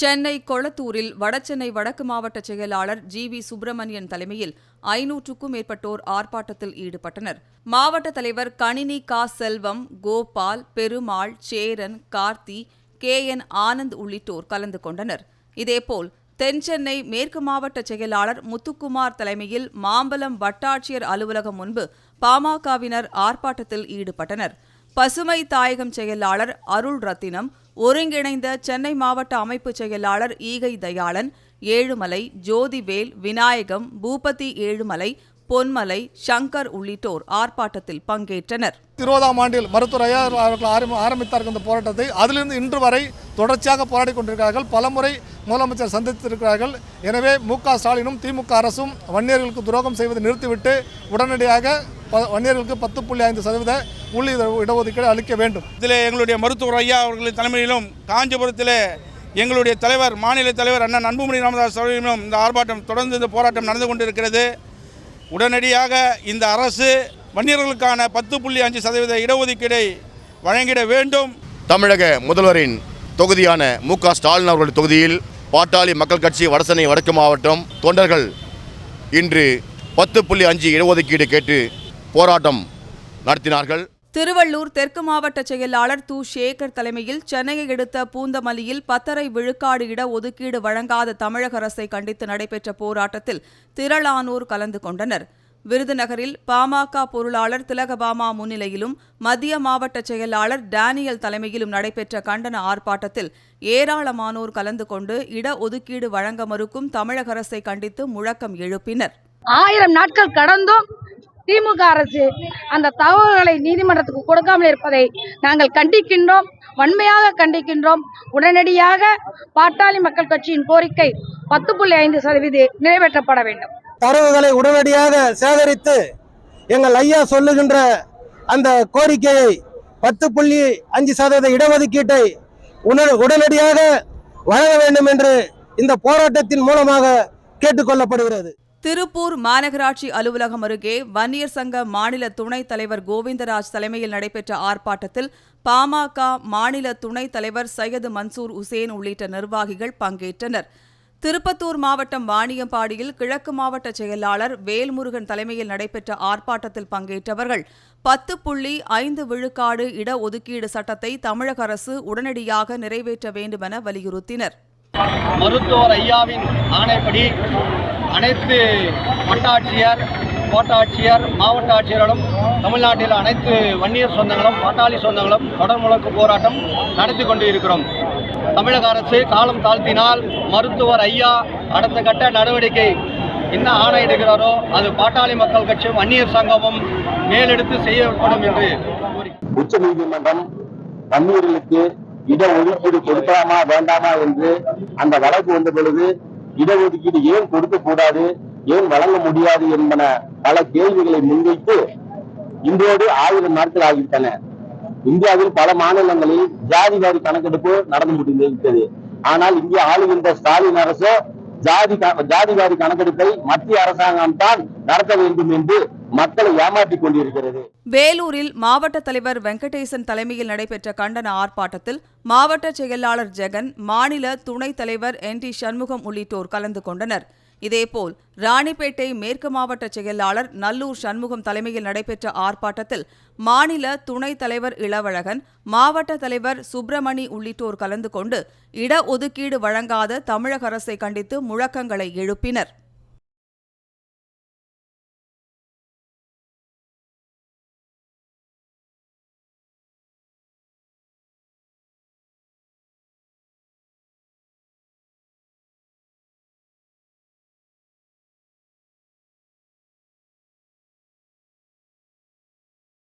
சென்னை கொளத்தூரில் வடசென்னை வடக்கு மாவட்ட செயலாளர் ஜி வி சுப்பிரமணியன் தலைமையில் ஐநூற்றுக்கும் மேற்பட்டோர் ஆர்ப்பாட்டத்தில் ஈடுபட்டனர். மாவட்ட தலைவர் கணினி கா செல்வம் கோபால் பெருமாள் சேரன் கார்த்தி கே என் ஆனந்த் உள்ளிட்டோர் கலந்து கொண்டனர். இதேபோல் தென்சென்னை மேற்கு மாவட்ட செயலாளர் முத்துக்குமார் தலைமையில் மாம்பலம் வட்டாட்சியர் அலுவலகம் முன்பு பாமகவினர் ஆர்ப்பாட்டத்தில் ஈடுபட்டனர். பசுமை தாயகம் செயலாளர் அருள் ரத்தினம் ஒருங்கிணைந்த சென்னை மாவட்ட அமைப்பு செயலாளர் ஈகை தயாளன் ஏழுமலை ஜோதிவேல் விநாயகம் பூபதி ஏழுமலை பொன்மலை சங்கர் உள்ளிட்டோர் ஆர்ப்பாட்டத்தில் பங்கேற்றனர். இருபதாம் ஆண்டில் மருத்துவர் ஐயா அவர்கள் ஆரம்பி ஆரம்பித்தார்கள் இந்த போராட்டத்தை. அதிலிருந்து இன்று வரை தொடர்ச்சியாக போராடி கொண்டிருக்கிறார்கள். பலமுறை முதலமைச்சர் சந்தித்திருக்கிறார்கள். எனவே மு க ஸ்டாலினும் திமுக அரசும் வன்னியர்களுக்கு துரோகம் செய்வதை நிறுத்திவிட்டு உடனடியாக வன்னியர்களுக்கு பத்து புள்ளி ஐந்து சதவீத உள்ள இடஒதுக்கீடு அளிக்க வேண்டும். இதில் எங்களுடைய மருத்துவர் ஐயா அவர்களின் தலைமையிலும் காஞ்சிபுரத்தில் எங்களுடைய தலைவர் மாநில தலைவர் அண்ணன் அன்புமணி ராமதாஸ் அவர்களிலும் இந்த ஆர்ப்பாட்டம் தொடர்ந்து இந்த போராட்டம் நடந்து கொண்டிருக்கிறது. உடனடியாக இந்த அரசு வன்னியர்களுக்கான பத்து புள்ளி அஞ்சு சதவீத இடஒதுக்கீடை வழங்கிட வேண்டும். தமிழக முதல்வரின் தொகுதியான மு க ஸ்டாலின் அவர்கள் தொகுதியில் பாட்டாளி மக்கள் கட்சி வடசென்னை வடக்கு மாவட்டம் தொண்டர்கள் இன்று பத்து புள்ளி அஞ்சு இடஒதுக்கீடு கேட்டு போராட்டம் நடத்தினார்கள். திருவள்ளூர் தெற்கு மாவட்ட செயலாளர் து. சேகர் தலைமையில் சென்னையை எடுத்த பூந்தமல்லியில் பத்தரை விழுக்காடு இட ஒதுக்கீடு வழங்காத தமிழக அரசை கண்டித்து நடைபெற்ற போராட்டத்தில் திரளானோர் கலந்து கொண்டனர். விருதுநகரில் பாமக பொருளாளர் திலகபாமா முன்னிலையிலும் மத்திய மாவட்ட செயலாளர் டேனியல் தலைமையிலும் நடைபெற்ற கண்டன ஆர்ப்பாட்டத்தில் ஏராளமானோர் கலந்து கொண்டு இட ஒதுக்கீடு வழங்க மறுக்கும் தமிழக அரசை கண்டித்து முழக்கம் எழுப்பினர். ஆயிரம் நாட்கள் கடந்தும் திமுக அரசு அந்த தகவல்களை நீதிமன்றத்துக்கு கொடுக்காமல் இருப்பதை நாங்கள் கண்டிக்கின்றோம் வன்மையாக கண்டிக்கின்றோம். உடனடியாக பாட்டாளி மக்கள் கட்சியின் கோரிக்கை பத்து புள்ளி ஐந்து சதவீத நிறைவேற்றப்பட வேண்டும். தரவுகளை உடனடியாக சேகரித்து எங்கள் ஐயா சொல்லுகின்ற அந்த கோரிக்கையை பத்து புள்ளி அஞ்சு சதவீத இடஒதுக்கீட்டை உடனடியாக வழங்க வேண்டும் என்று இந்த போராட்டத்தின் மூலமாக கேட்டுக்கொள்ளப்படுகிறது திருப்பூர் மாநகராட்சி அலுவலகம் அருகே வன்னியர் சங்க மாநில துணைத் தலைவர் கோவிந்தராஜ் தலைமையில் நடைபெற்ற ஆர்ப்பாட்டத்தில் பாமக மாநில துணைத் தலைவர் சையது மன்சூர் உசேன் உள்ளிட்ட நிர்வாகிகள் பங்கேற்றனர். திருப்பத்தூர் மாவட்டம் வாணியம்பாடியில் கிழக்கு மாவட்ட செயலாளர் வேல்முருகன் தலைமையில் நடைபெற்ற ஆர்ப்பாட்டத்தில் பங்கேற்றவர்கள் பத்து புள்ளி ஐந்து விழுக்காடு இடஒதுக்கீடு சட்டத்தை தமிழக அரசு உடனடியாக நிறைவேற்ற வேண்டுமென வலியுறுத்தினர். மருத்துவர் ஐயாவின் ஆணைப்படி அனைத்து வட்டாட்சியர் கோட்டாட்சியர் மாவட்ட ஆட்சியர்களும் தமிழ்நாட்டில் அனைத்து வன்னியர் சொந்தங்களும் பாட்டாளி சொந்தங்களும் தொடர் முழக்கு போராட்டம் நடத்தி கொண்டு இருக்கிறோம் தமிழக அரசு காலம் தாழ்த்தினால் மருத்துவர் ஐயா அடுத்த கட்ட நடவடிக்கை என்ன ஆணையிடுகிறாரோ அது பாட்டாளி மக்கள் கட்சியும் வன்னியர் சங்கமும் மேலெடுத்து செய்யப்படும் என்று உச்ச நீதிமன்றம் வன்னியர்களுக்கு இடஒதுக்கீடு கொடுக்கலாமா வேண்டாமா என்று அந்த வழக்கு வந்த பொழுது இடஒதுக்கீடு ஏன் கொடுக்க கூடாது ஏன் வழங்க முடியாது என்பன பல கேள்விகளை முன்வைத்து இன்றோடு ஆயிரம் நாட்கள் ஆகிவிட்டன. இந்தியாவில் பல மாநிலங்களில் ஜாதி வாரி கணக்கெடுப்பு நடந்து முடிந்திருக்கிறது ஆனால் இங்கே ஆளுகின்ற ஸ்டாலின் அரசோ ஜாதி ஜாதி வாரி கணக்கெடுப்பை மத்திய அரசாங்கம் தான் நடத்த வேண்டும் என்று மக்களை ஏமாற்றிக் கொண்டிருக்கிறது. வேலூரில் மாவட்ட தலைவர் வெங்கடேசன் தலைமையில் நடைபெற்ற கண்டன ஆர்ப்பாட்டத்தில் மாவட்ட செயலாளர் ஜெகன் மாநில துணைத் தலைவர் என் டி சண்முகம் உள்ளிட்டோர் கலந்து கொண்டனர். இதேபோல் ராணிப்பேட்டை மேற்கு மாவட்ட செயலாளர் நல்லூர் சண்முகம் தலைமையில் நடைபெற்ற ஆர்ப்பாட்டத்தில் மாநில துணைத் தலைவர் இளவழகன் மாவட்ட தலைவர் சுப்பிரமணி உள்ளிட்டோர் கலந்து கொண்டு இடஒதுக்கீடு வழங்காத தமிழக அரசை கண்டித்து முழக்கங்களை எழுப்பினர்.